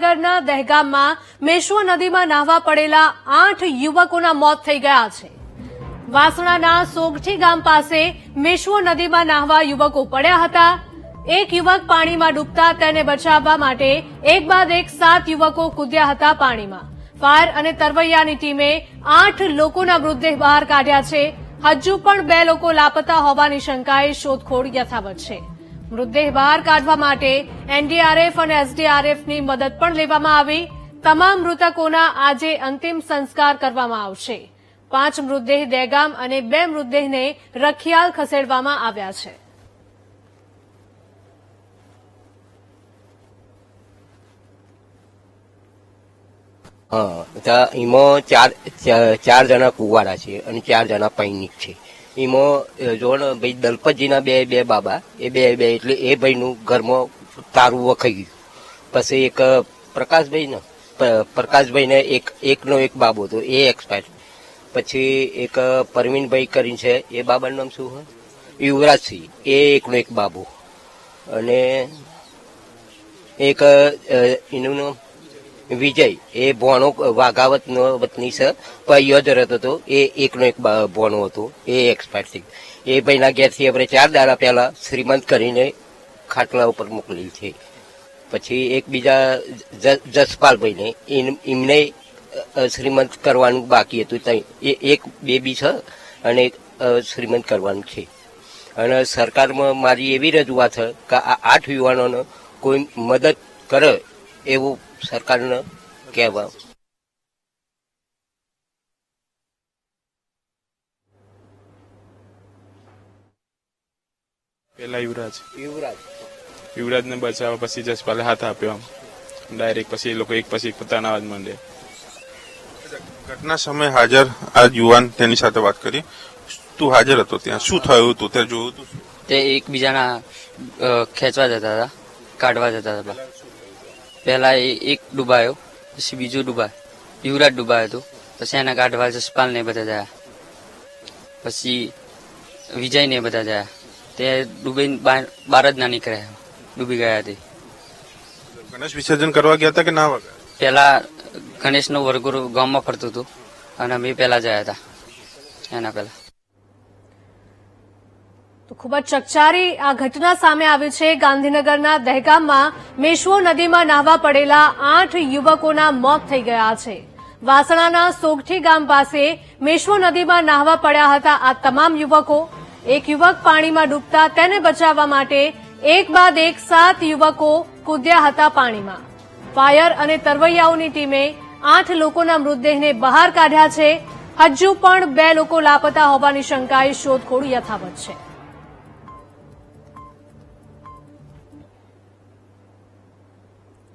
ગાંધીનગરના દહેગામમાં મેશ્વો નદીમાં નાહવા પડેલા આઠ યુવકોના મોત થઈ ગયા છે. વાસણાના સોગઠી ગામ પાસે મેશ્વો નદીમાં નાહવા યુવકો પડ્યા હતા. એક યુવક પાણીમાં ડૂબતા તેને બચાવવા માટે એક બાદ એક સાત યુવકો કૂદ્યા હતા પાણીમાં. ફાયર અને તરવૈયાની ટીમે આઠ લોકોના મૃતદેહ બહાર કાઢ્યા છે. હજુ પણ બે લોકો લાપતા હોવાની શંકાએ શોધખોળ યથાવત છે. મૃતદેહ બહાર કાઢવા માટે એનડીઆરએફ અને એસડીઆરએફની મદદ પણ લેવામાં આવી. તમામ મૃતકોના આજે અંતિમ સંસ્કાર કરવામાં આવશે. પાંચ મૃતદેહ દહેગામ અને બે મૃતદેહને રખિયાલ ખસેડવામાં આવ્યા છે. હા એમાં ચાર- ચાર જણા કુવારા છે અને ચાર જણા પૈનિક છે. એમાં અ, ભાઈ દલપતજીના બે બે બાબા. એ બે બે એટલે એ ભાઈનું ઘરમાં તારું વખાઈ ગયું. પછી એક પ્રકાશભાઈ ને પ્રકાશભાઈને એક એકનો એક બાબો હતો એ એક્સપાયર પછી એક પરવીનભાઈ કરીને છે એ બાબાનું નામ શું હોય? યુવરાજસિંહ. એ એકનો એક બાબો. અને એક એનું નામ વિજય. એ ભોણો વાઘાવતનો વતની છે ભાઈઓ જ રહેતો હતો. એ એકનો એક ભોણો હતો. એ એક્સપાયર થઈ એ ભાઈના ઘેરથી આપણે ચાર દાડા પહેલા શ્રીમંત કરીને ખાટલા ઉપર મોકલી છે. પછી એક બીજા જસપાલભાઈને એમ- એમને શ્રીમંત કરવાનું બાકી હતું. ત્યાં એ એક બેબી છે અને શ્રીમંત કરવાનું છે. અને સરકારમાં મારી એવી રજૂઆત છે કે આ આઠ યુવાનોને કોઈ મદદ કરે એવું સરકારને કહેવા. પેલા યુવરાજ. યુવરાજ. યુવરાજને બચાવવા પછી જસપાલે હાથ આપ્યો આમ. ડાયરેક્ટ પછી એ લોકો એક પછી એક પોતાના અવાજ માંડે. ઘટના સમયે હાજર આ યુવાન તેની સાથે વાત કરી. તું હાજર હતો ત્યાં. શું થયું હતું? તે જોયું હતું તે એકબીજાના ખેંચવા જતા હતા કાઢવા જતા હતા. પહેલા એ એક ડૂબાયો પછી બીજો ડૂબાય યુવરાજ ડૂબાયો હતો પછી એના કાઢવા જસપાલ ને બધા જયા પછી વિજય ને બધા જયા તે ડૂબીને બહાર બહાર જ ના નીકળ્યા. ડૂબી ગયા તે. ગણેશ વિસર્જન કરવા ગયા હતા કે ના વગર? પહેલા ગણેશનો વરઘોડો ગામમાં ફરતું હતું અને અમે પહેલા ગયા હતા. એના પહેલા. ખૂબ જ ચકચારી આ ઘટના સામે આવી છે. ગાંધીનગરના દહેગામમાં મેશ્વો નદીમાં નાહવા પડેલા આઠ યુવકોના મોત થઈ ગયા છે. વાસણાના સોગઠી ગામ પાસે મેશ્વો નદીમાં નાહવા પડ્યા હતા આ તમામ યુવકો. એક યુવક પાણીમાં ડૂબતા તેને બચાવવા માટે એક બાદ એક સાત યુવકો કૂદ્યા હતા પાણીમાં. ફાયર અને તરવૈયાઓની ટીમે આઠ લોકોના મૃતદેહને બહાર કાઢ્યા છે. હજુ પણ બે લોકો લાપતા હોવાની શંકાએ શોધખોળ યથાવત છે.